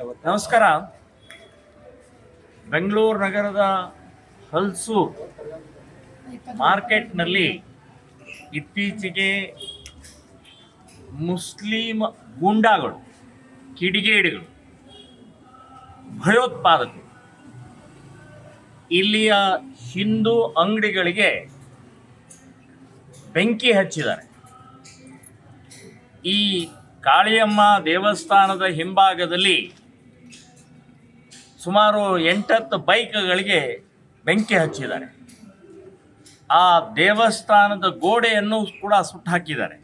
ನಮಸ್ಕಾರ. ಬೆಂಗಳೂರು ನಗರದ ಹಲ್ಸೂರ್ ಮಾರ್ಕೆಟ್ನಲ್ಲಿ ಇತ್ತೀಚೆಗೆ ಮುಸ್ಲಿಂ ಗೂಂಡಾಗಳು, ಕಿಡಿಗೇಡಿಗಳು, ಭಯೋತ್ಪಾದಕರು, ಇಲ್ಲಿಯ ಹಿಂದೂ ಅಂಗಡಿಗಳಿಗೆ ಬೆಂಕಿ ಹಚ್ಚಿದ್ದಾರೆ. ಈ ಕಾಳಿಯಮ್ಮ ದೇವಸ್ಥಾನದ ಹಿಂಭಾಗದಲ್ಲಿ ಸುಮಾರು ಎಂಟತ್ತು ಬೈಕ್ಗಳಿಗೆ ಬೆಂಕಿ ಹಚ್ಚಿದ್ದಾರೆ. ಆ ದೇವಸ್ಥಾನದ ಗೋಡೆಯನ್ನು ಕೂಡ ಸುಟ್ಟು ಹಾಕಿದ್ದಾರೆ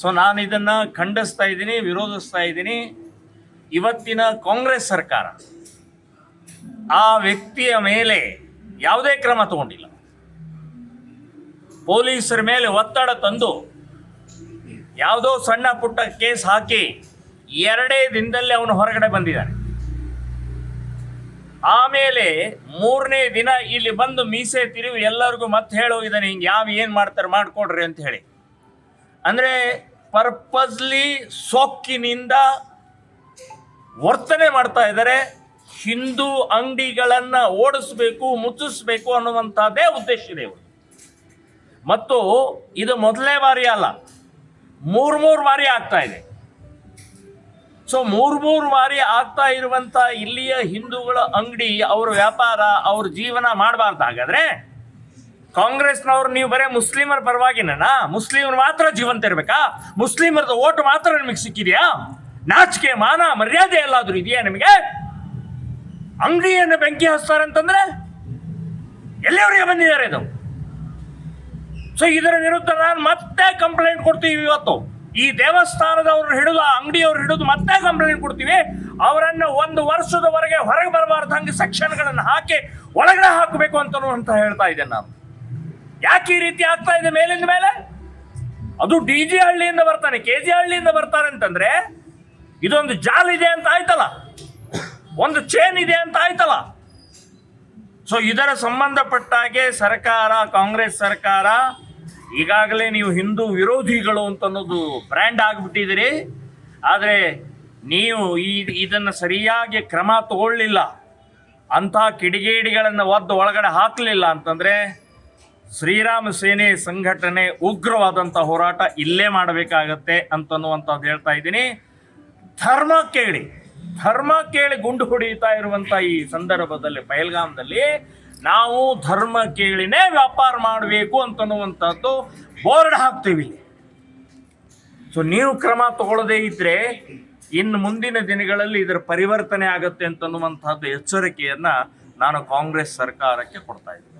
ಸೊ ನಾನು ಇದನ್ನು ಖಂಡಿಸ್ತಾ ಇದ್ದೀನಿ, ವಿರೋಧಿಸ್ತಾ ಇದ್ದೀನಿ. ಇವತ್ತಿನ ಕಾಂಗ್ರೆಸ್ ಸರ್ಕಾರ ಆ ವ್ಯಕ್ತಿಯ ಮೇಲೆ ಯಾವುದೇ ಕ್ರಮ ತಗೊಂಡಿಲ್ಲ. ಪೊಲೀಸರ ಮೇಲೆ ಒತ್ತಡ ತಂದು ಯಾವುದೋ ಸಣ್ಣ ಪುಟ್ಟ ಕೇಸ್ ಹಾಕಿ ಎರಡೇ ದಿನದಲ್ಲಿ ಅವನು ಹೊರಗಡೆ ಬಂದಿದ್ದಾನೆ. ಆಮೇಲೆ ಮೂರನೇ ದಿನ ಇಲ್ಲಿ ಬಂದು ಮೀಸೆ ತಿರುವಿ ಎಲ್ಲರಿಗೂ ಮತ್ತೆ ಹೇಳೋಗಿದ್ದಾನೆ, ಹಿಂಗೆ ಯಾವ ಏನು ಮಾಡ್ತಾರೆ ಮಾಡಿಕೊಡ್ರಿ ಅಂತ ಹೇಳಿ. ಅಂದರೆ ಪರ್ಪಸ್ಲಿ ಸೊಕ್ಕಿನಿಂದ ವರ್ತನೆ ಮಾಡ್ತಾ ಇದ್ದಾರೆ, ಹಿಂದೂ ಅಂಗಡಿಗಳನ್ನು ಓಡಿಸ್ಬೇಕು, ಮುಚ್ಚಿಸ್ಬೇಕು ಅನ್ನುವಂಥದ್ದೇ ಉದ್ದೇಶ ಇದೆ ಮತ್ತು ಇದು ಮೊದಲನೇ ಬಾರಿ ಅಲ್ಲ, ಮೂರು ಮೂರು ಬಾರಿ ಆಗ್ತಾ ಇದೆ. ಸೊ ಮೂರು ಮೂರು ಬಾರಿ ಆಗ್ತಾ ಇರುವಂಥ ಇಲ್ಲಿಯ ಹಿಂದೂಗಳ ಅಂಗಡಿ, ಅವ್ರ ವ್ಯಾಪಾರ, ಅವ್ರ ಜೀವನ ಮಾಡಬಾರ್ದು. ಹಾಗಾದ್ರೆ ಕಾಂಗ್ರೆಸ್ನವ್ರು ನೀವು ಬರೀ ಮುಸ್ಲಿಮರ ಪರವಾಗಿನಾ ಮುಸ್ಲಿಮರು ಮಾತ್ರ ಜೀವಂತ ಇರಬೇಕಾ? ಮುಸ್ಲಿಮರದ ಓಟ್ ಮಾತ್ರ ನಿಮಗೆ ಸಿಕ್ಕಿದೆಯಾ? ನಾಚಿಕೆ, ಮಾನ, ಮರ್ಯಾದೆ ಎಲ್ಲಾದರೂ ಇದೆಯಾ ನಿಮಗೆ? ಅಂಗಡಿಯನ್ನು ಬೆಂಕಿ ಹಚ್ತಾರಂತಂದ್ರೆ ಎಲ್ಲಿಯವರಿಗೆ ಬಂದಿದ್ದಾರೆ ಇದು? ಸೊ ಇದರ ವಿರುದ್ಧ ನಾನು ಮತ್ತೆ ಕಂಪ್ಲೇಂಟ್ ಕೊಡ್ತೀವಿ ಇವತ್ತು. ಈ ದೇವಸ್ಥಾನದವ್ರು ಹಿಡಿದು ಆ ಅಂಗಡಿಯವ್ರು ಹಿಡಿದು ಮತ್ತೆ ಕಂಪ್ಲೇಂಟ್ ಕೊಡ್ತೀವಿ ಅವರನ್ನು ಒಂದು ವರ್ಷದವರೆಗೆ ಹೊರಗೆ ಬರಬಾರ್ದು, ಹಂಗೆ ಸೆಕ್ಷನ್ಗಳನ್ನು ಹಾಕಿ ಒಳಗಡೆ ಹಾಕಬೇಕು ಅಂತ ಅಂತ ಹೇಳ್ತಾ ಇದ್ದೇನೆ ನಾನು. ಯಾಕೆ ಈ ರೀತಿ ಆಗ್ತಾ ಇದೆ ಮೇಲಿಂದ ಮೇಲೆ? ಅದು ಡಿ ಜಿ ಹಳ್ಳಿಯಿಂದ ಬರ್ತಾನೆ. ಕೆ ಜಿ ಹಳ್ಳಿಯಿಂದ ಬರ್ತಾರೆ ಅಂತಂದ್ರೆ ಇದೊಂದು ಜಾಲ್ ಇದೆ ಅಂತ ಆಯ್ತಲ್ಲ? ಒಂದು ಚೇನ್ ಇದೆ ಅಂತ ಆಯ್ತಲ್ಲ? ಸೊ ಇದರ ಸಂಬಂಧಪಟ್ಟ ಹಾಗೆ ಸರ್ಕಾರ, ಕಾಂಗ್ರೆಸ್ ಸರ್ಕಾರ ಈಗಾಗಲೇ ನೀವು ಹಿಂದೂ ವಿರೋಧಿಗಳು ಅಂತ ಅನ್ನೋದು ಬ್ರ್ಯಾಂಡ್ ಆಗಿಬಿಟ್ಟಿದ್ದೀರಿ. ಆದರೆ ನೀವು ಈ ಇದನ್ನು ಸರಿಯಾಗಿ ಕ್ರಮ ತಗೊಳ್ಳಿಲ್ಲ. ಅಂಥ ಕಿಡಿಗೇಡಿಗಳನ್ನು ಒದ್ದು ಒಳಗಡೆ ಹಾಕಲಿಲ್ಲ ಅಂತಂದರೆ ಶ್ರೀರಾಮ ಸೇನೆ ಸಂಘಟನೆ ಉಗ್ರವಾದಂಥ ಹೋರಾಟ ಇಲ್ಲೇ ಮಾಡಬೇಕಾಗತ್ತೆ ಅಂತನ್ನುವಂಥದ್ದು ಹೇಳ್ತಾ ಇದ್ದೀನಿ. ಧರ್ಮ ಕೇಳಿ ಧರ್ಮ ಕೇಳಿ ಗುಂಡು ಹೊಡೆಯುತ್ತಾ ಇರುವಂಥ ಈ ಸಂದರ್ಭದಲ್ಲಿ, ಪಹಲ್ಗಾಮದಲ್ಲಿ ನಾವು ಧರ್ಮ ಕೇಳಿನೇ ವ್ಯಾಪಾರ ಮಾಡಬೇಕು ಅಂತನ್ನುವಂಥದ್ದು ಬೋರ್ಡ್ ಹಾಕ್ತೀವಿ. ಸೊ ನೀವು ಕ್ರಮ ತಗೊಳ್ಳದೇ ಇದ್ದರೆ ಇನ್ನು ಮುಂದಿನ ದಿನಗಳಲ್ಲಿ ಇದರ ಪರಿವರ್ತನೆ ಆಗುತ್ತೆ ಅಂತನ್ನುವಂಥದ್ದು ಎಚ್ಚರಿಕೆಯನ್ನು ನಾನು ಕಾಂಗ್ರೆಸ್ ಸರ್ಕಾರಕ್ಕೆ ಕೊಡ್ತಾ ಇದ್ದೀನಿ.